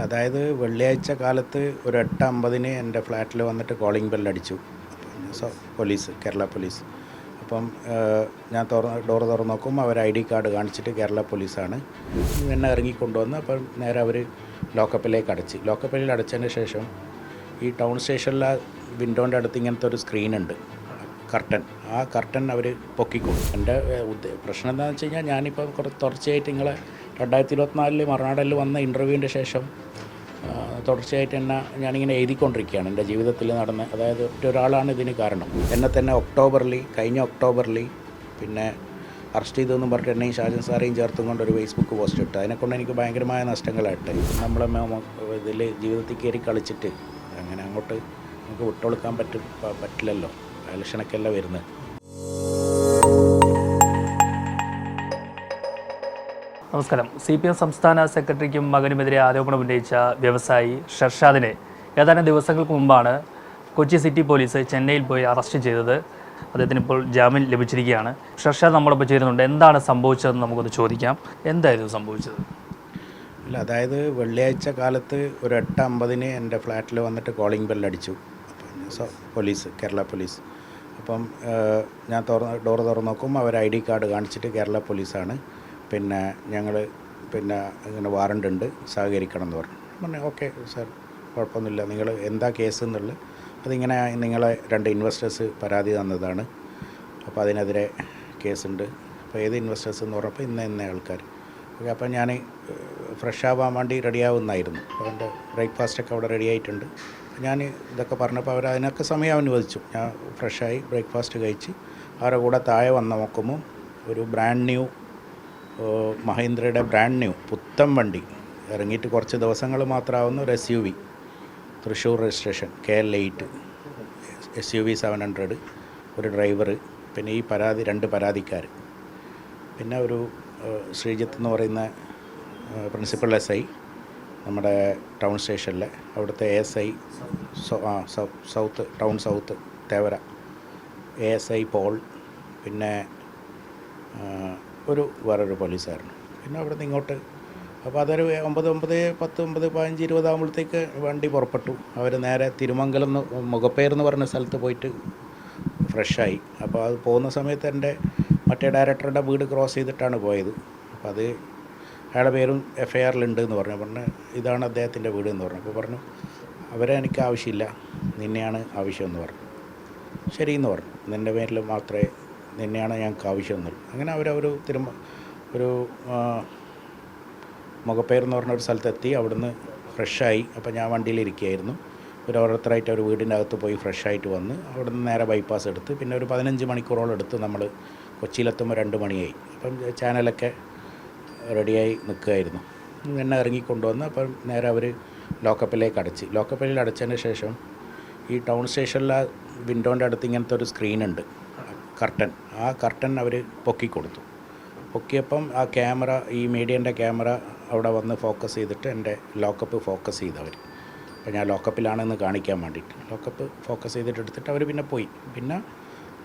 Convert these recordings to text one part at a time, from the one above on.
അതായത് വെള്ളിയാഴ്ച കാലത്ത് ഒരു എട്ട് അമ്പതിന് എന്റെ ഫ്ലാറ്റിൽ വന്നിട്ട് കോളിംഗ് ബെൽ അടിച്ചു. സോ പോലീസ് കേരള പോലീസ് അപ്പം ഞാൻ തുറന്ന് ഡോർ തുറന്ന് നോക്കും അവർ ഐ ഡി കാർഡ് കാണിച്ചിട്ട് കേരള പോലീസാണ് എന്നെ ഇറങ്ങിക്കൊണ്ടുവന്ന് അപ്പം നേരെ അവർ ലോക്കപ്പിലേക്ക് അടച്ച്. ലോക്കപ്പിൽ അടച്ചതിന് ശേഷം ഈ ടൗൺ സ്റ്റേഷനിലെ വിൻഡോന്റെ അടുത്ത് ഇങ്ങനത്തെ ഒരു സ്ക്രീൻ ഉണ്ട്. കർട്ടൻ ആ കർട്ടൻ അവർ പൊക്കിക്കൊടുക്കും എന്റെ പ്രശ്നം എന്താണെന്ന് വെച്ച് കഴിഞ്ഞാൽ ഞാനിപ്പോൾ കുറച്ച് തുടർച്ചയായിട്ട് നിങ്ങളെ രണ്ടായിരത്തി ഇരുപത്തിനാലിൽ മറുനാടിൽ വന്ന ഇന്റർവ്യൂവിന്റെ ശേഷം തുടർച്ചയായിട്ട് എന്നെ ഞാനിങ്ങനെ എഴുതിക്കൊണ്ടിരിക്കുകയാണ്. എന്റെ ജീവിതത്തിൽ നടന്ന് അതായത് ഒറ്റൊരാളാണ് ഇതിന് കാരണം. എന്നെ തന്നെ ഒക്ടോബറിൽ കഴിഞ്ഞ ഒക്ടോബറിൽ പിന്നെ അറസ്റ്റ് ചെയ്തെന്നും പറഞ്ഞിട്ട് എന്നെയും ഷാജൻ സാറേയും ചേർത്തും കൊണ്ട് ഒരു ഫേസ്ബുക്ക് പോസ്റ്റ് ഇട്ട്. അതിനെക്കൊണ്ട് എനിക്ക് ഭയങ്കരമായ നഷ്ടങ്ങളായിട്ട്. നമ്മളെ ഇതിൽ ജീവിതത്തിൽ കയറി കളിച്ചിട്ട് അങ്ങനെ അങ്ങോട്ട് നമുക്ക് വിട്ടുകൊടുക്കാൻ പറ്റും പറ്റില്ലല്ലോ. ഇലക്ഷനൊക്കെ അല്ല വരുന്നത്. നമസ്കാരം. സി പി എം സംസ്ഥാന സെക്രട്ടറിക്കും മകനുമെതിരെ ആരോപണം ഉന്നയിച്ച വ്യവസായി ഷർഷാദിനെ ഏതാനും ദിവസങ്ങൾക്ക് മുമ്പാണ് കൊച്ചി സിറ്റി പോലീസ് ചെന്നൈയിൽ പോയി അറസ്റ്റ് ചെയ്തത്. അദ്ദേഹത്തിന് ഇപ്പോൾ ജാമ്യം ലഭിച്ചിരിക്കുകയാണ്. ഷർഷാദ് നമ്മളൊപ്പം ചേരുന്നുണ്ട്. എന്താണ് സംഭവിച്ചതെന്ന് നമുക്കൊന്ന് ചോദിക്കാം. എന്തായിരുന്നു സംഭവിച്ചത്? ഇല്ല അതായത് വെള്ളിയാഴ്ച കാലത്ത് ഒരു എട്ട് അമ്പതിന് എന്റെ ഫ്ലാറ്റിൽ വന്നിട്ട് കോളിംഗ് ബെൽ അടിച്ചു പോലീസ് കേരള പോലീസ്. അപ്പം ഞാൻ തുറന്ന് ഡോർ തുറന്ന് നോക്കും. അവർ ഐ ഡി കാർഡ് കാണിച്ചിട്ട് കേരള പോലീസാണ്. പിന്നെ ഞങ്ങൾ പിന്നെ ഇങ്ങനെ വാറണ്ട് ഉണ്ട് സഹകരിക്കണം എന്ന് പറഞ്ഞു. പറഞ്ഞു ഓക്കെ സാർ കുഴപ്പമൊന്നുമില്ല. നിങ്ങൾ എന്താ കേസ് എന്നുള്ളത് അതിങ്ങനെ നിങ്ങളെ രണ്ട് ഇൻവെസ്റ്റേഴ്സ് പരാതി തന്നതാണ്. അപ്പോൾ അതിനെതിരെ കേസുണ്ട്. അപ്പോൾ ഏത് ഇൻവെസ്റ്റേഴ്സ് എന്ന് പറഞ്ഞപ്പോൾ ഇന്ന ഇന്ന ആൾക്കാർ ഓക്കെ അപ്പോൾ ഞാൻ ഫ്രഷ് ആവാൻ വേണ്ടി റെഡിയാവുന്നായിരുന്നു അപ്പോൾ എന്റെ ബ്രേക്ക്ഫാസ്റ്റൊക്കെ അവിടെ റെഡി ആയിട്ടുണ്ട്. ഞാൻ ഇതൊക്കെ പറഞ്ഞപ്പോൾ അവർ അതിനൊക്കെ സമയം അനുവദിച്ചു. ഞാൻ ഫ്രഷായി ബ്രേക്ക്ഫാസ്റ്റ് കഴിച്ച് അവരുടെ കൂടെ താഴെ വന്ന് നോക്കുമ്പോൾ ഒരു ബ്രാൻഡ് ന്യൂ മഹീന്ദ്രയുടെ ബ്രാൻഡ് ന്യൂ പുത്തൻ വണ്ടി. ഇറങ്ങിയിട്ട് കുറച്ച് ദിവസങ്ങൾ മാത്രമാവുന്ന ഒരു S U V Thrissur registration K L eight S U V seven hundred ഒരു ഡ്രൈവർ പിന്നെ ഈ പരാതി രണ്ട് പരാതിക്കാർ പിന്നെ ഒരു ശ്രീജിത്ത് എന്ന് പറയുന്ന പ്രിൻസിപ്പൽ എസ് ഐ നമ്മുടെ ടൗൺ സ്റ്റേഷനിലെ അവിടുത്തെ A S I south town south Thevara. A S I Paul പിന്നെ ഒരു വേറൊരു പോലീസായിരുന്നു പിന്നെ അവിടെ നിന്ന് ഇങ്ങോട്ട്. അപ്പോൾ അതൊരു ഒമ്പത് ഒമ്പത് പത്ത് ഒമ്പത് പതിനഞ്ച് ഇരുപതാകുമ്പോഴത്തേക്ക് വണ്ടി പുറപ്പെട്ടു. അവർ നേരെ തിരുമംഗലം എന്ന് മുഖപ്പേർ എന്ന് പറഞ്ഞ സ്ഥലത്ത് പോയിട്ട് ഫ്രഷായി. അപ്പോൾ അത് പോകുന്ന സമയത്ത് എന്റെ മറ്റേ ഡയറക്ടറുടെ വീട് ക്രോസ് ചെയ്തിട്ടാണ് പോയത്. അപ്പോൾ അത് അയാളുടെ പേരും എഫ് ഐ ആറിലുണ്ട് എന്ന് പറഞ്ഞു. പറഞ്ഞു ഇതാണ് അദ്ദേഹത്തിന്റെ വീട് എന്ന് പറഞ്ഞു. അപ്പോൾ പറഞ്ഞു അവരെ എനിക്ക് ആവശ്യമില്ല. നിന്നെയാണ് ആവശ്യമെന്ന് പറഞ്ഞു. ശരി എന്ന് പറഞ്ഞു. നിന്റെ പേരിൽ മാത്രമേ നിന്നെയാണ് ഞങ്ങൾക്ക് ആവശ്യമെന്നുള്ളൂ അങ്ങനെ അവരൊരു തിരുമ ഒരു മുഖപ്പേർ എന്ന് പറഞ്ഞ ഒരു സ്ഥലത്തെത്തി അവിടുന്ന് ഫ്രഷായി. അപ്പോൾ ഞാൻ വണ്ടിയിലിരിക്കുകയായിരുന്നു. ഒരു ഓരോരുത്തരായിട്ട് ഒരു വീടിന്റെ അകത്ത് പോയി ഫ്രഷായിട്ട് വന്ന് അവിടുന്ന് നേരെ ബൈപ്പാസ് എടുത്ത് പിന്നെ ഒരു പതിനഞ്ച് മണിക്കൂറോളം എടുത്ത് നമ്മൾ കൊച്ചിയിലെത്തുമ്പോൾ രണ്ട് മണിയായി. അപ്പം ചാനലൊക്കെ റെഡിയായി നിൽക്കുകയായിരുന്നു. എന്നെ ഇറങ്ങിക്കൊണ്ടുവന്ന് അപ്പം നേരെ അവർ ലോക്കപ്പിലേക്ക് അടച്ച്. ലോക്കപ്പിലേക്ക് അടച്ചതിന് ശേഷം ഈ ടൗൺ സ്റ്റേഷനിലെ വിൻഡോന്റെ അടുത്ത് ഇങ്ങനത്തെ ഒരു സ്ക്രീൻ ഉണ്ട് കർട്ടൻ. ആ കർട്ടൻ അവർ പൊക്കിക്കൊടുത്തു പൊക്കിയപ്പം ആ ക്യാമറ ഈ മീഡിയന്റെ ക്യാമറ അവിടെ വന്ന് ഫോക്കസ് ചെയ്തിട്ട് എന്റെ ലോക്കപ്പ് ഫോക്കസ് ചെയ്തവർ അപ്പോൾ ഞാൻ ലോക്കപ്പിലാണെന്ന് കാണിക്കാൻ വേണ്ടിയിട്ട്. ലോക്കപ്പ് ഫോക്കസ് ചെയ്തിട്ട് എടുത്തിട്ട് അവർ പിന്നെ പോയി. പിന്നെ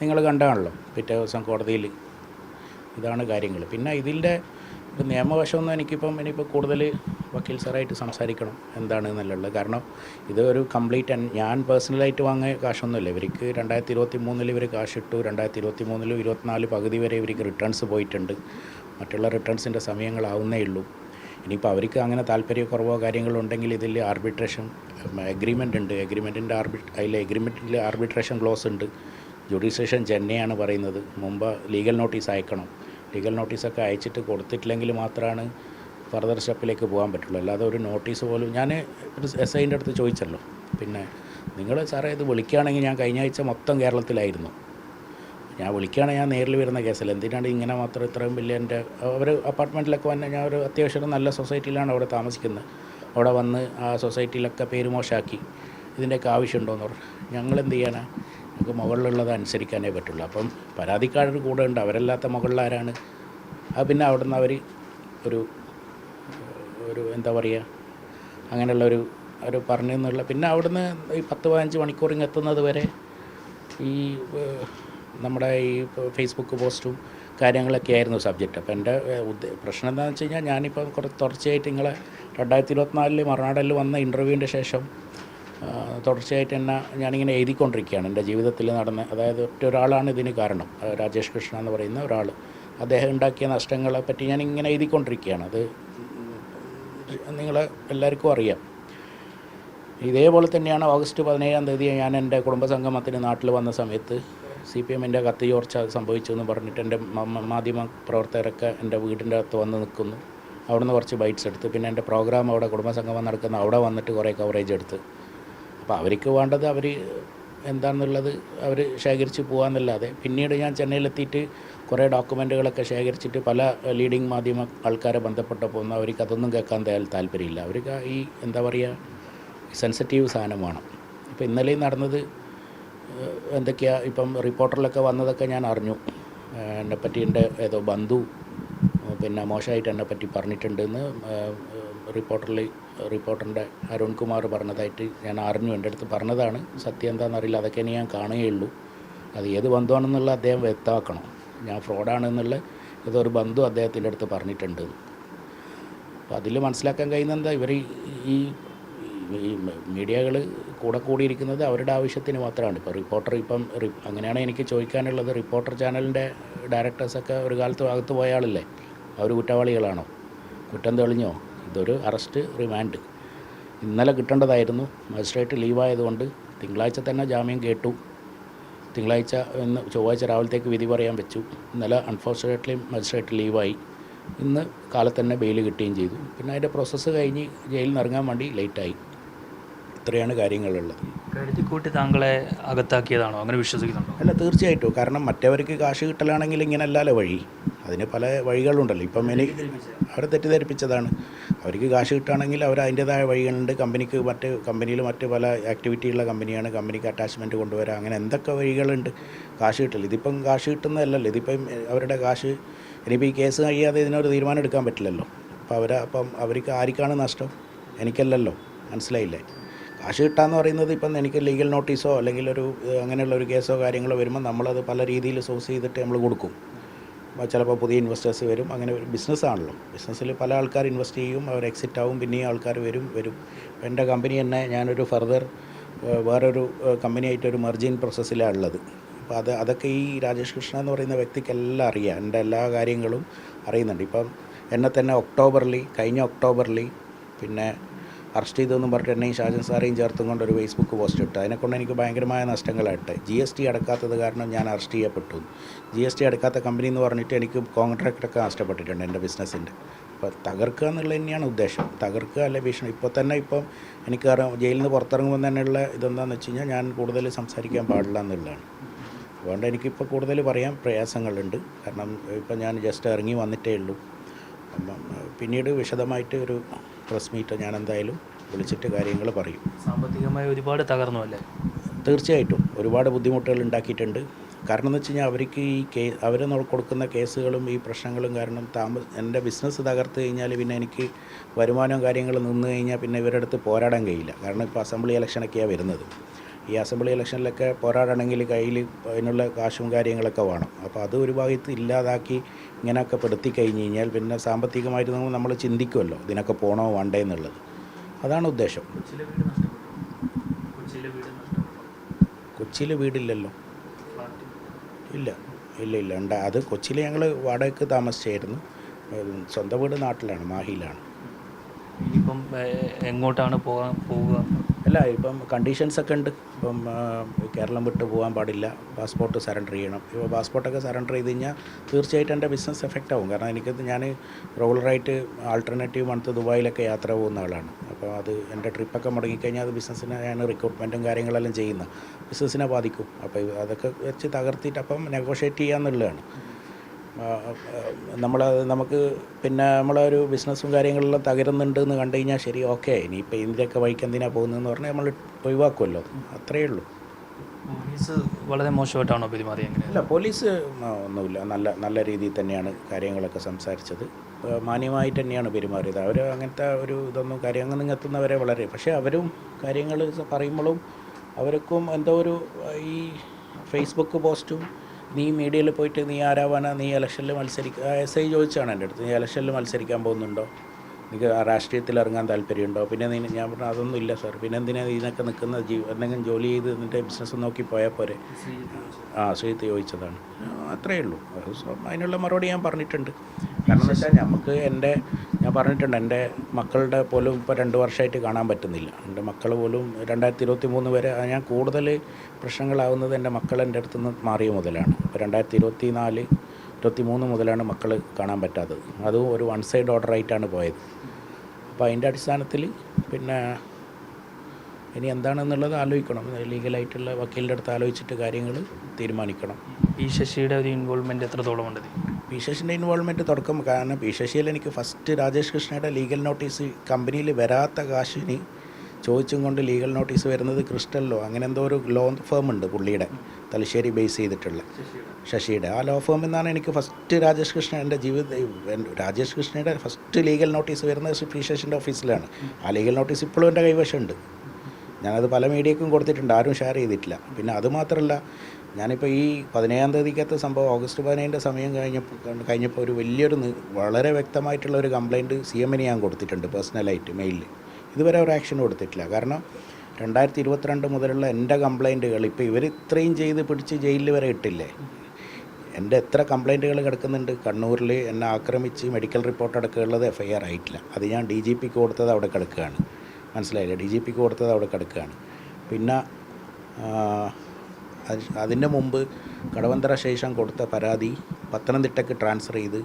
നിങ്ങൾ കണ്ടാണല്ലോ പിറ്റേ ദിവസം കോടതിയിൽ ഇതാണ് കാര്യങ്ങൾ. പിന്നെ ഇതിന്റെ ഒരു നിയമവശമൊന്നും എനിക്കിപ്പം ഇനിയിപ്പോൾ കൂടുതൽ വക്കീൽ സാറായിട്ട് സംസാരിക്കണം എന്താണ് എന്നുള്ളത്. കാരണം ഇത് ഒരു കംപ്ലീറ്റ് ഞാൻ പേഴ്സണലായിട്ട് വാങ്ങിയ കാശൊന്നുമില്ല. ഇവർക്ക് രണ്ടായിരത്തി ഇരുപത്തി മൂന്നിൽ ഇവർ കാശിട്ടു. രണ്ടായിരത്തി ഇരുപത്തി മൂന്നിലും ഇരുപത്തിനാല് പകുതി വരെ ഇവർക്ക് റിട്ടേൺസ് പോയിട്ടുണ്ട്. മറ്റുള്ള റിട്ടേൺസിന്റെ സമയങ്ങളാവുന്നേ ഉള്ളൂ. ഇനിയിപ്പോൾ അവർക്ക് അങ്ങനെ താല്പര്യക്കുറവോ കാര്യങ്ങളോ ഉണ്ടെങ്കിൽ ഇതിൽ ആർബിട്രേഷൻ എഗ്രിമെന്റ് ഉണ്ട്. എഗ്രിമെന്റിന്റെ ആർബി അതിൽ എഗ്രിമെന്റിൽ ആർബിട്രേഷൻ ക്ലോസ് ഉണ്ട്. ജുഡീഷ്യൻ ചെന്നൈയാണ് പറയുന്നത്. മുമ്പ് ലീഗൽ നോട്ടീസ് അയക്കണം. ലീഗൽ നോട്ടീസൊക്കെ അയച്ചിട്ട് കൊടുത്തിട്ടില്ലെങ്കിൽ മാത്രമാണ് ഫർദർ സ്റ്റെപ്പിലേക്ക് പോകാൻ പറ്റുള്ളൂ. അല്ലാതെ ഒരു നോട്ടീസ് പോലും ഞാൻ ഒരു എസ് ഐന്റെ അടുത്ത് ചോദിച്ചല്ലോ. പിന്നെ നിങ്ങൾ സാറേ ഇത് വിളിക്കുകയാണെങ്കിൽ ഞാൻ കഴിഞ്ഞ ആഴ്ച മൊത്തം കേരളത്തിലായിരുന്നു. ഞാൻ വിളിക്കുകയാണെങ്കിൽ ഞാൻ നേരിൽ വരുന്ന കേസല്ല എന്തിനാണ് ഇങ്ങനെ മാത്രം ഇത്രയും വലിയ എന്റെ അവർ അപ്പാർട്ട്മെന്റിലൊക്കെ വന്ന് ഞാൻ ഒരു അത്യാവശ്യം നല്ല സൊസൈറ്റിയിലാണ് അവിടെ താമസിക്കുന്നത്. അവിടെ വന്ന് ആ സൊസൈറ്റിയിലൊക്കെ പേര് മോശമാക്കി. ഇതിന്റെയൊക്കെ ആവശ്യമുണ്ടോയെന്ന് പറഞ്ഞു. ഞങ്ങൾ എന്ത് ചെയ്യാനാ നമുക്ക് മുകളിലുള്ളത് അനുസരിക്കാനേ പറ്റുള്ളൂ. അപ്പം പരാതിക്കാരുടെ കൂടെ ഉണ്ട് അവരല്ലാത്ത മുകളിലാരാണ്? അത് പിന്നെ അവിടുന്ന് അവർ ഒരു ഒരു എന്താ പറയുക അങ്ങനെയുള്ള ഒരു ഒരു പറഞ്ഞു എന്നുള്ള പിന്നെ അവിടുന്ന് ഈ പത്ത് പതിനഞ്ച് മണിക്കൂർ ഇങ്ങ് എത്തുന്നത് വരെ ഈ നമ്മുടെ ഈ ഫേസ്ബുക്ക് പോസ്റ്റും കാര്യങ്ങളൊക്കെ ആയിരുന്നു സബ്ജക്റ്റ് അപ്പോൾ എന്റെ പ്രശ്നം എന്താണെന്ന് വെച്ച് കഴിഞ്ഞാൽ ഞാനിപ്പോൾ കുറച്ച് തുടർച്ചയായിട്ട് നിങ്ങളെ രണ്ടായിരത്തി ഇരുപത്തിനാലിൽ മറുനാടലിൽ വന്ന ഇന്റർവ്യൂവിന്റെ ശേഷം തുടർച്ചയായിട്ട് എന്നെ ഞാനിങ്ങനെ എഴുതിക്കൊണ്ടിരിക്കുകയാണ് എന്റെ ജീവിതത്തിൽ നടന്ന അതായത് ഒറ്റ ഒരാളാണ് ഇതിന് കാരണം. രാജേഷ് കൃഷ്ണ എന്ന് പറയുന്ന ഒരാൾ അദ്ദേഹം ഉണ്ടാക്കിയ നഷ്ടങ്ങളെ പറ്റി ഞാൻ ഇങ്ങനെ എഴുതിക്കൊണ്ടിരിക്കുകയാണ്. അത് നിങ്ങളെ എല്ലാവർക്കും അറിയാം. ഇതേപോലെ തന്നെയാണ് ഓഗസ്റ്റ് പതിനേഴാം തീയതി ഞാൻ എന്റെ കുടുംബസംഗമത്തിന് നാട്ടിൽ വന്ന സമയത്ത് സി പി എമ്മിന്റെ കത്തി ചോർച്ച സംഭവിച്ചു എന്ന് പറഞ്ഞിട്ട് എന്റെ മാധ്യമ പ്രവർത്തകരൊക്കെ എന്റെ വീടിന്റെ അകത്ത് വന്ന് നിൽക്കുന്നു. അവിടുന്ന് കുറച്ച് ബൈറ്റ്സ് എടുത്ത് പിന്നെ എന്റെ പ്രോഗ്രാം അവിടെ കുടുംബസംഗമം നടക്കുന്ന അവിടെ വന്നിട്ട് കുറേ കവറേജ് എടുത്ത്. അപ്പോൾ അവർക്ക് വേണ്ടത് അവർ എന്താണെന്നുള്ളത് അവർ ശേഖരിച്ച് പോകാമെന്നല്ലാതെ പിന്നീട് ഞാൻ ചെന്നൈയിലെത്തിയിട്ട് കുറേ ഡോക്യുമെന്റുകളൊക്കെ ശേഖരിച്ചിട്ട് പല ലീഡിങ് മാധ്യമ ആൾക്കാരെ ബന്ധപ്പെട്ടപ്പോൾ ഒന്നും അവർക്ക് അതൊന്നും കേൾക്കാൻ താല്പര്യമില്ല. അവർക്ക് ഈ എന്താ പറയുക സെൻസിറ്റീവ് സാധനം വേണം. ഇപ്പോൾ ഇന്നലെയും നടന്നത് എന്തൊക്കെയാ ഇപ്പം റിപ്പോർട്ടറിലൊക്കെ വന്നതൊക്കെ ഞാൻ അറിഞ്ഞു. എന്നെപ്പറ്റി എന്റെ ഏതോ ബന്ധു പിന്നെ മോശമായിട്ട് എന്നെപ്പറ്റി പറഞ്ഞിട്ടുണ്ടെന്ന് റിപ്പോർട്ടറിൽ റിപ്പോർട്ടറിന്റെ അരുൺകുമാർ പറഞ്ഞതായിട്ട് ഞാൻ അറിഞ്ഞു. എന്റെ അടുത്ത് പറഞ്ഞതാണ് സത്യം എന്താണെന്നറിയില്ല അതൊക്കെ ഇനി ഞാൻ കാണുകയുള്ളൂ അത് ഏത് ബന്ധമാണെന്നുള്ള അദ്ദേഹം വ്യക്തമാക്കണം. ഞാൻ ഫ്രോഡാണെന്നുള്ള ഇതൊരു ബന്ധു അദ്ദേഹത്തിന്റെ അടുത്ത് പറഞ്ഞിട്ടുണ്ട്. അപ്പോൾ അതിൽ മനസ്സിലാക്കാൻ കഴിയുന്ന എന്താ ഇവർ ഈ മീഡിയകൾ കൂടെ കൂടിയിരിക്കുന്നത് അവരുടെ ആവശ്യത്തിന് മാത്രമാണ്. ഇപ്പോൾ റിപ്പോർട്ടർ ഇപ്പം അങ്ങനെയാണ് എനിക്ക് ചോദിക്കാനുള്ളത്. റിപ്പോർട്ടർ ചാനലിന്റെ ഡയറക്ടേഴ്സൊക്കെ ഒരു കാലത്ത് അകത്ത് പോയ ആളല്ലേ? അവർ കുറ്റവാളികളാണോ? കുറ്റം തെളിഞ്ഞോ? ഇതൊരു അറസ്റ്റ് റിമാൻഡ്. ഇന്നലെ കിട്ടേണ്ടതായിരുന്നു. മജിസ്ട്രേറ്റ് ലീവായതുകൊണ്ട് തിങ്കളാഴ്ച തന്നെ ജാമ്യം കേട്ടു. തിങ്കളാഴ്ച ഇന്ന് ചൊവ്വാഴ്ച രാവിലത്തേക്ക് വിധി പറയാൻ വെച്ചു. ഇന്നലെ അൺഫോർച്ചുനേറ്റ്ലി മജിസ്ട്രേറ്റ് ലീവായി. ഇന്ന് കാലത്ത് തന്നെ ബെയിൽ കിട്ടുകയും ചെയ്തു. പിന്നെ അതിന്റെ പ്രോസസ്സ് കഴിഞ്ഞ് ജയിലിൽ നിന്ന് ഇറങ്ങാൻ വേണ്ടി ലേറ്റായി ഇത്രയാണ് കാര്യങ്ങളുള്ളത്. കരുതിക്കൂട്ടി താങ്കളെ അകത്താക്കിയതാണോ? അങ്ങനെ വിശ്വസിക്കുന്നുണ്ടോ? അല്ല തീർച്ചയായിട്ടും. കാരണം മറ്റവർക്ക് കാശ് കിട്ടലാണെങ്കിൽ ഇങ്ങനെ ഇങ്ങനെയല്ലല്ലോ വഴി. അതിന് പല വഴികളുണ്ടല്ലോ. ഇപ്പം എനിക്ക് അവരെ തെറ്റിദ്ധരിപ്പിച്ചതാണ്. അവർക്ക് കാശ് കിട്ടുകയാണെങ്കിൽ അവർ അതിന്റേതായ വഴികളുണ്ട്. കമ്പനിക്ക് മറ്റ് കമ്പനിയിൽ മറ്റ് പല ആക്ടിവിറ്റിയുള്ള കമ്പനിയാണ്. കമ്പനിക്ക് അറ്റാച്ച്മെന്റ് കൊണ്ടുവരാം. അങ്ങനെ എന്തൊക്കെ വഴികളുണ്ട്? കാശ് കിട്ടില്ല. ഇതിപ്പം കാശ് കിട്ടുന്നതല്ലല്ലോ. ഇതിപ്പം അവരുടെ കാശ് ഇനിയിപ്പോൾ ഈ കേസ് കഴിയാതെ ഇതിനൊരു തീരുമാനം എടുക്കാൻ പറ്റില്ലല്ലോ. അപ്പോൾ അവർ അപ്പം അവർക്ക് ആർക്കാണ് നഷ്ടം? എനിക്കല്ലല്ലോ. മനസ്സിലായില്ലേ? കാശ് കിട്ടാന്ന് പറയുന്നത് ഇപ്പം എനിക്ക് ലീഗൽ നോട്ടീസോ അല്ലെങ്കിൽ ഒരു അങ്ങനെയുള്ള ഒരു കേസോ കാര്യങ്ങളോ വരുമ്പോൾ നമ്മളത് പല രീതിയിൽ സോഴ്സ് ചെയ്തിട്ട് നമ്മൾ കൊടുക്കും. ചിലപ്പോൾ പുതിയ ഇൻവെസ്റ്റേഴ്സ് വരും. അങ്ങനെ ഒരു ബിസിനസ്സാണല്ലോ ബിസിനസ്സിൽ പല ആൾക്കാർ ഇൻവെസ്റ്റ് ചെയ്യും അവർ എക്സിറ്റ് ആവും പിന്നെയും ആൾക്കാർ വരും വരും. എന്റെ കമ്പനി തന്നെ ഞാനൊരു ഫർദർ വേറൊരു കമ്പനിയായിട്ട് ഒരു മെർജിൻ പ്രോസസ്സിലാണ് ഉള്ളത്. അപ്പോൾ അത് അതൊക്കെ ഈ രാജേഷ് കൃഷ്ണ എന്ന് പറയുന്ന വ്യക്തിക്കെല്ലാം അറിയാം. എന്റെ എല്ലാ കാര്യങ്ങളും അറിയുന്നുണ്ട്. ഇപ്പം എന്നെ തന്നെ ഒക്ടോബറിൽ കഴിഞ്ഞ ഒക്ടോബറിൽ പിന്നെ അറസ്റ്റ് ചെയ്തെന്നും പറഞ്ഞിട്ട് ഷാജൻ സാറേയും ചേർത്തും കൊണ്ട് ഒരു ഫേസ്ബുക്ക് പോസ്റ്റ് ഇട്ട്. അതിനെക്കൊണ്ട് എനിക്ക് ഭയങ്കരമായ നഷ്ടങ്ങളായിട്ട്. ജി എസ് ടി അടക്കാത്തത് കാരണം ഞാൻ അറസ്റ്റ് ചെയ്യപ്പെട്ടു. ജി എസ് ടി അടക്കാത്ത കമ്പനി എന്ന് പറഞ്ഞിട്ട് എനിക്ക് കോൺട്രാക്റ്റൊക്കെ നഷ്ടപ്പെട്ടിട്ടുണ്ട് എന്റെ ബിസിനസ്സിന്റെ അപ്പോൾ തകർക്കുക എന്നുള്ളത് തന്നെയാണ് ഉദ്ദേശം. തകർക്കുക അല്ലെ ഭീഷണി? ഇപ്പോൾ തന്നെ ഇപ്പം എനിക്ക് ജയിലിൽ നിന്ന് പുറത്തിറങ്ങുമ്പോൾ തന്നെയുള്ള ഇതെന്താണെന്ന് വെച്ച് കഴിഞ്ഞാൽ ഞാൻ കൂടുതൽ സംസാരിക്കാൻ പാടില്ല എന്നുള്ളതാണ്. അതുകൊണ്ട് എനിക്കിപ്പോൾ കൂടുതൽ പറയാൻ പ്രയാസങ്ങളുണ്ട്. കാരണം ഇപ്പം ഞാൻ ജസ്റ്റ് ഇറങ്ങി വന്നിട്ടേ ഉള്ളൂ. അപ്പം പിന്നീട് വിശദമായിട്ട് ഒരു പ്രസ് മീറ്റ് ഞാൻ എന്തായാലും വിളിച്ചിട്ട് കാര്യങ്ങൾ പറയും. സാമ്പത്തികമായി ഒരുപാട് തകർന്നു അല്ലേ? തീർച്ചയായിട്ടും. ഒരുപാട് ബുദ്ധിമുട്ടുകൾ ഉണ്ടാക്കിയിട്ടുണ്ട്. കാരണം എന്ന് വെച്ച് കഴിഞ്ഞാൽ അവർക്ക് ഈ കേ അവർ കൊടുക്കുന്ന കേസുകളും ഈ പ്രശ്നങ്ങളും കാരണം താമ എന്റെ ബിസിനസ് തകർത്ത് കഴിഞ്ഞാൽ പിന്നെ എനിക്ക് വരുമാനവും കാര്യങ്ങളും നിന്ന് കഴിഞ്ഞാൽ പിന്നെ ഇവരുടെ അടുത്ത് പോരാടാൻ കഴിയില്ല. കാരണം ഇപ്പോൾ അസംബ്ലി ഇലക്ഷനൊക്കെയാണ് വരുന്നത്. ഈ അസംബ്ലി ഇലക്ഷനിലൊക്കെ പോരാടണമെങ്കിൽ കയ്യിൽ അതിനുള്ള കാശും കാര്യങ്ങളൊക്കെ വേണം. അപ്പോൾ അത് ഒരു ഭാഗത്ത് ഇല്ലാതാക്കി ഇങ്ങനെയൊക്കെ പെടുത്തി കഴിഞ്ഞ് കഴിഞ്ഞാൽ പിന്നെ സാമ്പത്തികമായിട്ട് നമ്മൾ നമ്മൾ ചിന്തിക്കുമല്ലോ ഇതിനൊക്കെ പോകണോ വേണ്ടേ എന്നുള്ളത്. അതാണ് ഉദ്ദേശം. കൊച്ചിയിൽ വീടില്ലല്ലോ. ഇല്ല ഇല്ല ഇല്ല. ഉണ്ട്. അത് കൊച്ചിയിൽ ഞങ്ങൾ വാടകയ്ക്ക് താമസിച്ചായിരുന്നു. സ്വന്തം വീട് നാട്ടിലാണ് മാഹിയിലാണ്. ഇനിയിപ്പം എങ്ങോട്ടാണ് പോകാൻ പോവുക? അല്ല ഇപ്പം കണ്ടീഷൻസ് ഒക്കെ ഉണ്ട്. ഇപ്പം കേരളം വിട്ട് പോകാൻ പാടില്ല. പാസ്പോർട്ട് സറണ്ടർ ചെയ്യണം. ഇപ്പോൾ പാസ്പോർട്ടൊക്കെ സറണ്ടർ ചെയ്ത് കഴിഞ്ഞാൽ തീർച്ചയായിട്ടും എന്റെ ബിസിനസ് എഫക്റ്റ് ആവും. കാരണം എനിക്ക് ഞാൻ റെഗുലറായിട്ട് ആൾട്ടർനേറ്റീവ് മന്ത് ദുബായിലൊക്കെ യാത്ര പോകുന്ന ആളാണ്. അപ്പോൾ അത് എന്റെ ട്രിപ്പൊക്കെ മുടങ്ങിക്കഴിഞ്ഞാൽ അത് ബിസിനസ്സിനെ ഞാൻ റിക്രൂട്ട്മെന്റും കാര്യങ്ങളെല്ലാം ചെയ്യുന്ന. ബിസിനസ്സിനെ ബാധിക്കും. അപ്പോൾ അതൊക്കെ വെച്ച് തകർത്തിട്ട് അപ്പം നെഗോഷിയേറ്റ് ചെയ്യാന്നുള്ളതാണ്. നമ്മൾ നമുക്ക് പിന്നെ നമ്മളൊരു ബിസിനസ്സും കാര്യങ്ങളെല്ലാം തകരുന്നുണ്ട് എന്ന് കണ്ടു കഴിഞ്ഞാൽ ശരി ഓക്കെ. ഇനിയിപ്പോൾ ഇതിന്റെയൊക്കെ വഴിക്ക് എന്തിനാണ് പോകുന്നതെന്ന് പറഞ്ഞാൽ നമ്മൾ ഒഴിവാക്കുമല്ലോ അത്രയേ ഉള്ളൂ. പോലീസ് വളരെ മോശമായിട്ടാണോ പെരുമാറി അല്ല പോലീസ് ഒന്നുമില്ല. നല്ല നല്ല രീതിയിൽ തന്നെയാണ് കാര്യങ്ങളൊക്കെ സംസാരിച്ചത്. മാന്യമായിട്ട് തന്നെയാണ് പെരുമാറിയത്. അവർ അങ്ങനത്തെ ഒരു ഇതൊന്നും കാര്യങ്ങൾ നിങ്ങെത്തുന്നവരെ എത്തുന്നവരെ വളരെ. പക്ഷേ അവരും കാര്യങ്ങൾ പറയുമ്പോഴും അവർക്കും എന്തോ ഒരു ഈ ഫേസ്ബുക്ക് പോസ്റ്റും നീ മീഡിയയിൽ പോയിട്ട് നീ ആരാവാനാ? നീ ഇലക്ഷനിൽ മത്സരിക്കുക എസ് ഐ ചോദിച്ചാണ് എന്റെ അടുത്ത്. നീ ഇലക്ഷനിൽ മത്സരിക്കാൻ പോകുന്നുണ്ടോ? നിനക്ക് രാഷ്ട്രീയത്തിൽ ഇറങ്ങാൻ താല്പര്യമുണ്ടോ? പിന്നെ നീ ഞാൻ പറഞ്ഞു അതൊന്നും ഇല്ല സാർ. പിന്നെ എന്തിനാ ഇതിനൊക്കെ നിൽക്കുന്ന ജീവ എന്തെങ്കിലും ജോലി ചെയ്ത് നിന്റെ ബിസിനസ് നോക്കി പോയാൽ പോരെ? ആ ശ്രീത്ത് ചോദിച്ചതാണ്. അത്രയേ ഉള്ളൂ. അതിനുള്ള മറുപടി ഞാൻ പറഞ്ഞിട്ടുണ്ട്. കാരണം എന്ന് വെച്ചാൽ നമുക്ക് എന്റെ ഞാൻ പറഞ്ഞിട്ടുണ്ട് എന്റെ മക്കളുടെ പോലും ഇപ്പോൾ രണ്ട് വർഷമായിട്ട് കാണാൻ പറ്റുന്നില്ല. എന്റെ മക്കൾ പോലും രണ്ടായിരത്തി ഇരുപത്തി മൂന്ന് വരെ ഞാൻ കൂടുതൽ പ്രശ്നങ്ങളാവുന്നത് എന്റെ മക്കൾ എന്റെ അടുത്ത് നിന്ന് മാറിയ മുതലാണ്. ഇപ്പോൾ രണ്ടായിരത്തി ഇരുപത്തി നാല് ഇരുപത്തി മൂന്ന് മുതലാണ് മക്കൾ കാണാൻ പറ്റാത്തത്. അതും ഒരു വൺ സൈഡ് ഓർഡർ ആയിട്ടാണ് പോയത്. അപ്പോൾ അതിന്റെ അടിസ്ഥാനത്തിൽ പിന്നെ ഇനി എന്താണെന്നുള്ളത് ആലോചിക്കണം. ലീഗലായിട്ടുള്ള വക്കീലിന്റെ അടുത്ത് ആലോചിച്ചിട്ട് കാര്യങ്ങൾ തീരുമാനിക്കണം. ഈ ശശിയുടെ ഒരു ഇൻവോൾവ്മെന്റ് എത്രത്തോളം ഉണ്ട്? പി ശശിന്റെ ഇൻവോൾവ്മെന്റ് തുടക്കം കാരണം പി ശശിയിൽ എനിക്ക് ഫസ്റ്റ് രാജേഷ് കൃഷ്ണയുടെ ലീഗൽ നോട്ടീസ് കമ്പനിയിൽ വരാത്ത കാശിന് ചോദിച്ചും കൊണ്ട് ലീഗൽ നോട്ടീസ് വരുന്നത് ക്രിസ്റ്റലിലോ അങ്ങനെ എന്തോ ഒരു ലോ ഫേം ഉണ്ട് പുള്ളിയുടെ തലശ്ശേരി ബേസ് ചെയ്തിട്ടുള്ള ശശിയുടെ. ആ ലോ ഫേം എന്നാണ് എനിക്ക് ഫസ്റ്റ് രാജേഷ് കൃഷ്ണ എന്റെ ജീവിത രാജേഷ് കൃഷ്ണയുടെ ഫസ്റ്റ് ലീഗൽ നോട്ടീസ് വരുന്നത് പി ശശിന്റെ ഓഫീസിലാണ് ആ ലീഗൽ നോട്ടീസ് ഇപ്പോഴും എന്റെ കൈവശമുണ്ട്. ഞാനത് പല മീഡിയക്കും കൊടുത്തിട്ടുണ്ട് ആരും ഷെയർ ചെയ്തിട്ടില്ല. പിന്നെ അതുമാത്രമല്ല ഞാനിപ്പോൾ ഈ പതിനേഴാം തീയതിക്കത്തെ സംഭവം ഓഗസ്റ്റ് പതിനേഴിന്റെ സമയം കഴിഞ്ഞപ്പോൾ കഴിഞ്ഞപ്പോൾ ഒരു വലിയൊരു വളരെ വ്യക്തമായിട്ടുള്ള ഒരു കംപ്ലയിന്റ് സി എമ്മിന് ഞാൻ കൊടുത്തിട്ടുണ്ട് പേഴ്സണലായിട്ട് മെയിലിൽ ഇതുവരെ ഒരു ആക്ഷൻ കൊടുത്തിട്ടില്ല. കാരണം രണ്ടായിരത്തി ഇരുപത്തിരണ്ട് മുതലുള്ള എന്റെ കംപ്ലയിന്റുകൾ ഇപ്പോൾ ഇവർ ഇത്രയും ചെയ്ത് പിടിച്ച് ജയിലിൽ വരെ ഇട്ടില്ലേ? എന്റെ എത്ര കംപ്ലയിന്റുകൾ കിടക്കുന്നുണ്ട്? കണ്ണൂരിൽ എന്നെ ആക്രമിച്ച് മെഡിക്കൽ റിപ്പോർട്ട് അടക്കമുള്ളത് എഫ് ഐ ആർ ആയിട്ടില്ല. അത് ഞാൻ ഡി ജി പിക്ക് കൊടുത്തത് അവിടെ കിടക്കുകയാണ്. മനസ്സിലായില്ലേ? ഡി ജി പിക്ക് കൊടുത്തത് അവിടെ കിടക്കുകയാണ്. പിന്നെ അതിന്റെ മുമ്പ് കടവന്തര ശേഷം കൊടുത്ത പരാതി പത്തനംതിട്ടയ്ക്ക് ട്രാൻസ്ഫർ ചെയ്ത്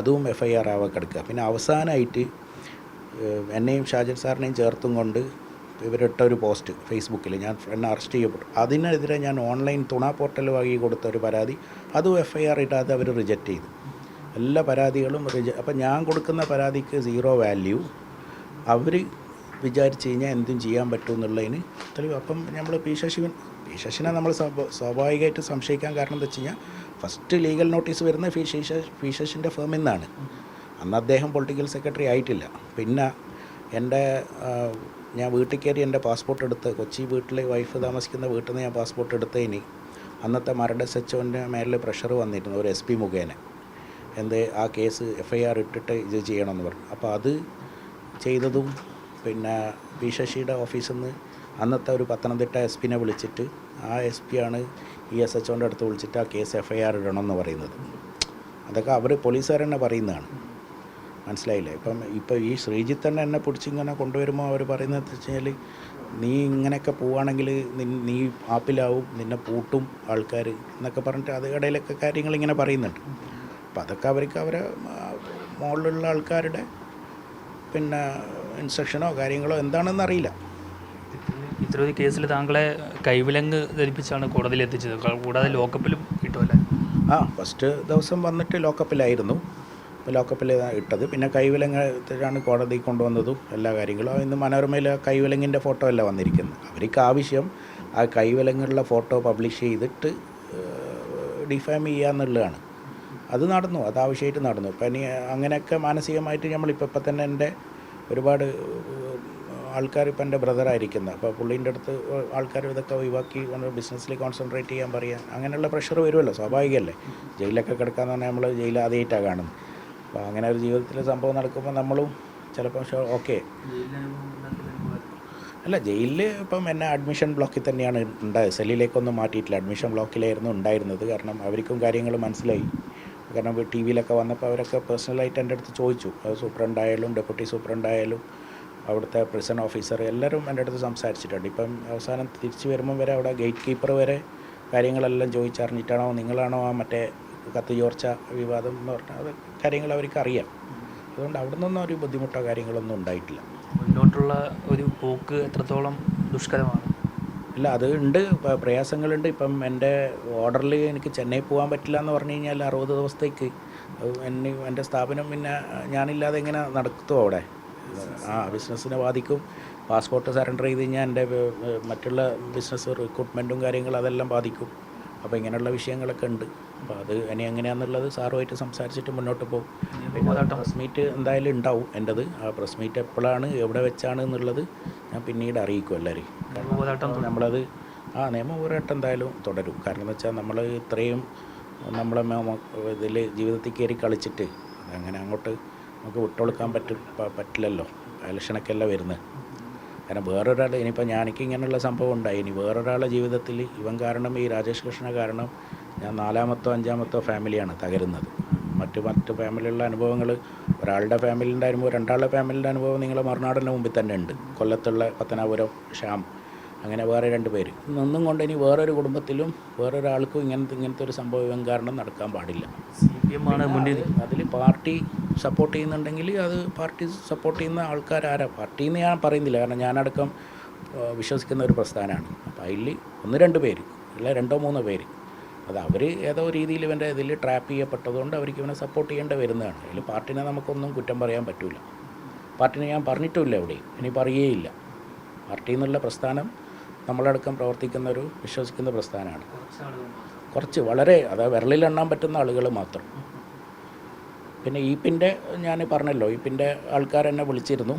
അതും എഫ് ഐ ആർ ആവാൻ കിടക്കുക. പിന്നെ അവസാനമായിട്ട് എന്നെയും ഷാജൻ സാറിനെയും ചേർത്തും കൊണ്ട് ഇവരിട്ട ഒരു പോസ്റ്റ് ഫേസ്ബുക്കിൽ ഞാൻ എന്നെ അറസ്റ്റ് ചെയ്യപ്പെട്ടു. അതിനെതിരെ ഞാൻ ഓൺലൈൻ തുണ പോർട്ടൽ വഴി കൊടുത്ത ഒരു പരാതി അതും എഫ് ഐ ആർ ഇടാതെ അവർ റിജക്റ്റ് ചെയ്തു. എല്ലാ പരാതികളും റിജ അപ്പം ഞാൻ കൊടുക്കുന്ന പരാതിക്ക് സീറോ വാല്യൂ. അവർ വിചാരിച്ച് കഴിഞ്ഞാൽ എന്തും ചെയ്യാൻ പറ്റുമെന്നുള്ളതിന് തെളിവ് അപ്പം നമ്മൾ പി ശശിവൻ പി നമ്മൾ സ്വാഭാവികമായിട്ട് സംശയിക്കാൻ കാരണം എന്താ വെച്ച് കഴിഞ്ഞാൽ ഫസ്റ്റ് ലീഗൽ നോട്ടീസ് വരുന്ന ശശ പി ഫേമിൽ നിന്നാണ്. അന്ന് അദ്ദേഹം പൊളിറ്റിക്കൽ സെക്രട്ടറി ആയിട്ടില്ല. പിന്നെ എന്റെ ഞാൻ വീട്ടിൽ കയറി എന്റെ പാസ്പോർട്ട് എടുത്ത് കൊച്ചി വീട്ടിൽ വൈഫ് താമസിക്കുന്ന വീട്ടിൽ നിന്ന് ഞാൻ പാസ്പോർട്ട് എടുത്തതിന് അന്നത്തെ മരട് ഒന്റെ മേലിൽ പ്രഷർ വന്നിരുന്നു ഒരു എസ് പി മുഖേന. എന്ത് ആ കേസ് എഫ് ഐ ആർ ഇട്ടിട്ട് ഇത് ചെയ്യണമെന്ന് പറഞ്ഞു. അപ്പോൾ അത് ചെയ്തതും പിന്നെ പി ശശിയുടെ ഓഫീസിൽ നിന്ന് അന്നത്തെ ഒരു പത്തനംതിട്ട എസ് പിനെ വിളിച്ചിട്ട് ആ എസ് ആണ് ഈ എസ് എച്ച് ഒന്റെ അടുത്ത് വിളിച്ചിട്ട് ആ കേസ് എഫ് ഐ ആർ ഇടണമെന്ന് പറയുന്നത്. അതൊക്കെ അവർ പോലീസുകാർ തന്നെ പറയുന്നതാണ്. മനസ്സിലായില്ലേ? ഇപ്പം ഇപ്പോൾ ഈ ശ്രീജിത്ത് തന്നെ എന്നെ പിടിച്ചിങ്ങനെ കൊണ്ടുവരുമ്പോൾ അവർ പറയുന്നത് വെച്ച് കഴിഞ്ഞാൽ നീ ഇങ്ങനെയൊക്കെ പോവുകയാണെങ്കിൽ നീ ആപ്പിലാവും നിന്നെ പൂട്ടും ആൾക്കാർ എന്നൊക്കെ പറഞ്ഞിട്ട് അത് ഇടയിലൊക്കെ കാര്യങ്ങൾ ഇങ്ങനെ പറയുന്നുണ്ട്. അപ്പം അതൊക്കെ അവർക്ക് അവരെ മുകളിലുള്ള ആൾക്കാരുടെ പിന്നെ ഇൻസ്ട്രക്ഷനോ കാര്യങ്ങളോ എന്താണെന്ന് അറിയില്ല ഇത്തരം ഒരു കേസിൽ താങ്കളെ കൈവിലങ്ങ് ധരിപ്പിച്ചാണ് കോടതിയിൽ എത്തിച്ചത്. കൂടാതെ ലോക്കപ്പിലും കിട്ടുമല്ലേ ആ ഫസ്റ്റ് ദിവസം വന്നിട്ട് ലോക്കപ്പിലായിരുന്നു. അപ്പോൾ ലോക്കപ്പിൽ ഇട്ടത്. പിന്നെ കൈവിലങ്ങാണ് കോടതി കൊണ്ടുവന്നതും എല്ലാ കാര്യങ്ങളും. ഇന്ന് മനോരമയിൽ കൈവിലങ്ങിന്റെ ഫോട്ടോ അല്ല വന്നിരിക്കുന്നത്. അവർക്ക് ആവശ്യം ആ കൈവിലങ്ങുള്ള ഫോട്ടോ പബ്ലിഷ് ചെയ്തിട്ട് ഡിഫാം ചെയ്യുക എന്നുള്ളതാണ്. അത് നടന്നു. അത് ആവശ്യമായിട്ട് നടന്നു. ഇപ്പം ഇനി അങ്ങനെയൊക്കെ മാനസികമായിട്ട് നമ്മളിപ്പോൾ ഇപ്പം തന്നെ എന്റെ ഒരുപാട് ആൾക്കാർ ഇപ്പം എന്റെ ബ്രദറായിരിക്കുന്നത്. അപ്പോൾ പുള്ളീന്റെ അടുത്ത് ആൾക്കാർ ഇതൊക്കെ ഒഴിവാക്കി ബിസിനസ്സിൽ കോൺസെൻട്രേറ്റ് ചെയ്യാൻ പറയാൻ അങ്ങനെയുള്ള പ്രഷർ വരുമല്ലോ സ്വാഭാവികമല്ലേ? ജയിലൊക്കെ കിടക്കാന്ന് പറഞ്ഞാൽ നമ്മൾ ജയിൽ ആദ്യമായിട്ടാണ് കാണുന്നത്. അപ്പോൾ അങ്ങനെ ഒരു ജീവിതത്തിൽ സംഭവം നടക്കുമ്പോൾ നമ്മളും ചിലപ്പോൾ ഓക്കെ. അല്ല ജയിലിൽ ഇപ്പം എന്നെ അഡ്മിഷൻ ബ്ലോക്കിൽ തന്നെയാണ് ഉണ്ടായത്. സെല്ലിലേക്കൊന്നും മാറ്റിയിട്ടില്ല. അഡ്മിഷൻ ബ്ലോക്കിലായിരുന്നു ഉണ്ടായിരുന്നത്. കാരണം അവർക്കും കാര്യങ്ങൾ മനസ്സിലായി. കാരണം ടി വിയിലൊക്കെ വന്നപ്പോൾ അവരൊക്കെ പേഴ്സണലായിട്ട് എന്റെ അടുത്ത് ചോദിച്ചു. അത് സൂപ്രണ്ടായാലും ഡെപ്യൂട്ടി സൂപ്രണ്ടായാലും അവിടുത്തെ പ്രിസൺ ഓഫീസർ എല്ലാവരും എന്റെ അടുത്ത് സംസാരിച്ചിട്ടുണ്ട്. ഇപ്പം അവസാനം തിരിച്ചു വരുമ്പം വരെ അവിടെ ഗേറ്റ് കീപ്പർ വരെ കാര്യങ്ങളെല്ലാം ചോദിച്ചറിഞ്ഞിട്ടാണോ നിങ്ങളാണോ ആ മറ്റേ കത്ത് ചോർച്ച വിവാദം എന്ന് പറഞ്ഞാൽ അത് കാര്യങ്ങൾ അവർക്ക് അറിയാം. അതുകൊണ്ട് അവിടെ നിന്നൊന്നും ഒരു ബുദ്ധിമുട്ടോ കാര്യങ്ങളൊന്നും ഉണ്ടായിട്ടില്ല. മുന്നോട്ടുള്ള ഒരു പോക്ക് എത്രത്തോളം ദുഷ്കരമാണ്? ഇല്ല അത് ഉണ്ട്. പ്രയാസങ്ങളുണ്ട്. ഇപ്പം എന്റെ ഓർഡറിൽ എനിക്ക് ചെന്നൈ പോകാൻ പറ്റില്ല എന്ന് പറഞ്ഞു കഴിഞ്ഞാൽ അറുപത് ദിവസത്തേക്ക്. എന്നെ എന്റെ സ്ഥാപനം പിന്നെ ഞാനില്ലാതെ എങ്ങനെ നടത്തുമോ അവിടെ? ആ ബിസിനസ്സിനെ ബാധിക്കും. പാസ്പോർട്ട് സറണ്ടർ ചെയ്ത് കഴിഞ്ഞാൽ എന്റെ മറ്റുള്ള ബിസിനസ് റിക്രൂട്ട്മെന്റും കാര്യങ്ങളും അതെല്ലാം ബാധിക്കും. അപ്പോൾ ഇങ്ങനെയുള്ള വിഷയങ്ങളൊക്കെ ഉണ്ട്. അപ്പോൾ അത് ഇനി എങ്ങനെയാണെന്നുള്ളത് സാറുമായിട്ട് സംസാരിച്ചിട്ട് മുന്നോട്ട് പോകും. പിന്നെ പ്രസ് മീറ്റ് എന്തായാലും ഉണ്ടാവും എന്റെത്. ആ പ്രസ് മീറ്റ് എപ്പോഴാണ് എവിടെ വെച്ചാണ് എന്നുള്ളത് ഞാൻ പിന്നീട് അറിയിക്കും എല്ലാവരെയും നമ്മളത് ആ നിയമ പോരാട്ടം എന്തായാലും തുടരും. കാരണം എന്ന് വെച്ചാൽ നമ്മൾ ഇത്രയും നമ്മളെ ഇതിൽ ജീവിതത്തിൽ കയറി കളിച്ചിട്ട് അങ്ങനെ അങ്ങോട്ട് നമുക്ക് വിട്ടുകൊടുക്കാൻ പറ്റും പറ്റില്ലല്ലോ. ഇലക്ഷനൊക്കെ അല്ല വരുന്നത്. കാരണം വേറൊരാൾ ഇനിയിപ്പോൾ ഞാനിക്ക് ഇങ്ങനെയുള്ള സംഭവം ഉണ്ടായി. ഇനി വേറൊരാളുടെ ജീവിതത്തിൽ ഇവൻ കാരണം ഈ രാജേഷ് കൃഷ്ണ കാരണം ഞാൻ നാലാമത്തോ അഞ്ചാമത്തോ ഫാമിലിയാണ് തകരുന്നത്. മറ്റു മറ്റ് ഫാമിലിയുള്ള അനുഭവങ്ങൾ ഒരാളുടെ ഫാമിലിന്റെ അനുഭവം രണ്ടാളുടെ ഫാമിലിന്റെ അനുഭവം നിങ്ങൾ മറുനാടിന്റെ മുമ്പിൽ തന്നെ ഉണ്ട്. കൊല്ലത്തുള്ള പത്തനാപുരം ശ്യാം അങ്ങനെ വേറെ രണ്ട് പേര്. നിന്നും കൊണ്ട് ഇനി വേറൊരു കുടുംബത്തിലും വേറൊരാൾക്കും ഇങ്ങനത്തെ ഇങ്ങനത്തെ ഒരു സംഭവം ഇവൻ കാരണം നടക്കാൻ പാടില്ല. സി പി എം ആണ് മുന്നിൽ അതിൽ പാർട്ടി സപ്പോർട്ട് ചെയ്യുന്നുണ്ടെങ്കിൽ അത് പാർട്ടി സപ്പോർട്ട് ചെയ്യുന്ന ആൾക്കാരാരാ പാർട്ടി എന്ന് ഞാൻ പറയുന്നില്ല. കാരണം ഞാനടക്കം വിശ്വസിക്കുന്ന ഒരു പ്രസ്ഥാനമാണ്. അപ്പോൾ അതിൽ ഒന്ന് രണ്ട് പേര് അല്ല രണ്ടോ മൂന്നോ പേര്. അത് അവർ ഏതോ രീതിയിൽ ഇവന്റെ ഇതിൽ ട്രാപ്പ് ചെയ്യപ്പെട്ടതുകൊണ്ട് അവർക്ക് ഇവനെ സപ്പോർട്ട് ചെയ്യേണ്ടി വരുന്നതാണ്. അതിൽ പാർട്ടിനെ നമുക്കൊന്നും കുറ്റം പറയാൻ പറ്റില്ല പാർട്ടിനെ ഞാൻ പറഞ്ഞിട്ടുമില്ല എവിടെയും ഇനി പറയുകയില്ല. പാർട്ടി എന്നുള്ള പ്രസ്ഥാനം നമ്മളടക്കം പ്രവർത്തിക്കുന്ന ഒരു വിശ്വസിക്കുന്ന പ്രസ്ഥാനമാണ്. കുറച്ച് വളരെ അതായത് വിരലിലെണ്ണാൻ പറ്റുന്ന ആളുകൾ മാത്രം. പിന്നെ ഈപ്പിന്റെ ഞാൻ പറഞ്ഞല്ലോ ഈപ്പിന്റെ ആൾക്കാർ എന്നെ വിളിച്ചിരുന്നു.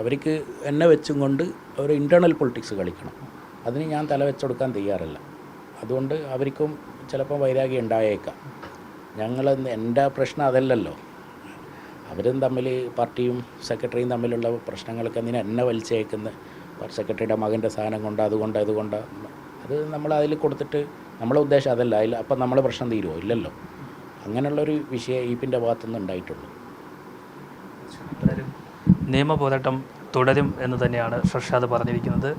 അവർക്ക് എന്നെ വെച്ചും കൊണ്ട് ഒരു ഇന്റേർണൽ പൊളിറ്റിക്സ് കളിക്കണം. അതിന് ഞാൻ തല വെച്ചുകൊടുക്കാൻ തയ്യാറല്ല. അതുകൊണ്ട് അവർക്കും ചിലപ്പോൾ വൈരാഗ്യം ഉണ്ടായേക്കാം. ഞങ്ങൾ എന്റെ പ്രശ്നം അതല്ലല്ലോ. അവരും തമ്മിൽ പാർട്ടിയും സെക്രട്ടറിയും തമ്മിലുള്ള പ്രശ്നങ്ങളൊക്കെ എന്തിനാ എന്നെ വലിച്ചേക്കുന്ന സെക്രട്ടറിയുടെ മകന്റെ സാധനം കൊണ്ട് അതുകൊണ്ട് അതുകൊണ്ട് അത് നമ്മൾ അതിൽ കൊടുത്തിട്ട് നമ്മളെ ഉദ്ദേശം അതല്ല. അതിൽ അപ്പം നമ്മളെ പ്രശ്നം തീരുമോ ഇല്ലല്ലോ. അങ്ങനെയുള്ളൊരു വിഷയം ഈപ്പിന്റെ ഭാഗത്തുനിന്ന് ഉണ്ടായിട്ടുള്ളൂ. നിയമപോരാട്ടം തുടരും എന്ന് തന്നെയാണ് ഷർഷാദ് പറഞ്ഞിരിക്കുന്നത്.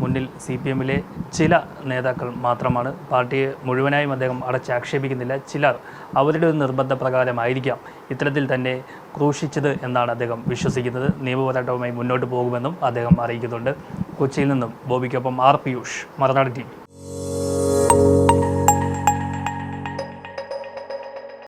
മുന്നിൽ സി പി എമ്മിലെ ചില നേതാക്കൾ മാത്രമാണ്. പാർട്ടിയെ മുഴുവനായും അദ്ദേഹം അടച്ചാക്ഷേപിക്കുന്നില്ല. ചിലർ അവരുടെ ഒരു നിർബന്ധ പ്രകാരമായിരിക്കാം. ഇത്തരത്തിൽ തന്നെ ക്രൂശിച്ചത് എന്നാണ് അദ്ദേഹം വിശ്വസിക്കുന്നത്. നിയമപോരാട്ടവുമായി മുന്നോട്ട് പോകുമെന്നും അദ്ദേഹം അറിയിക്കുന്നുണ്ട്. കൊച്ചിയിൽ നിന്നും ബോബിക്കൊപ്പം ആർ പിയൂഷ് മറുനാട് ടി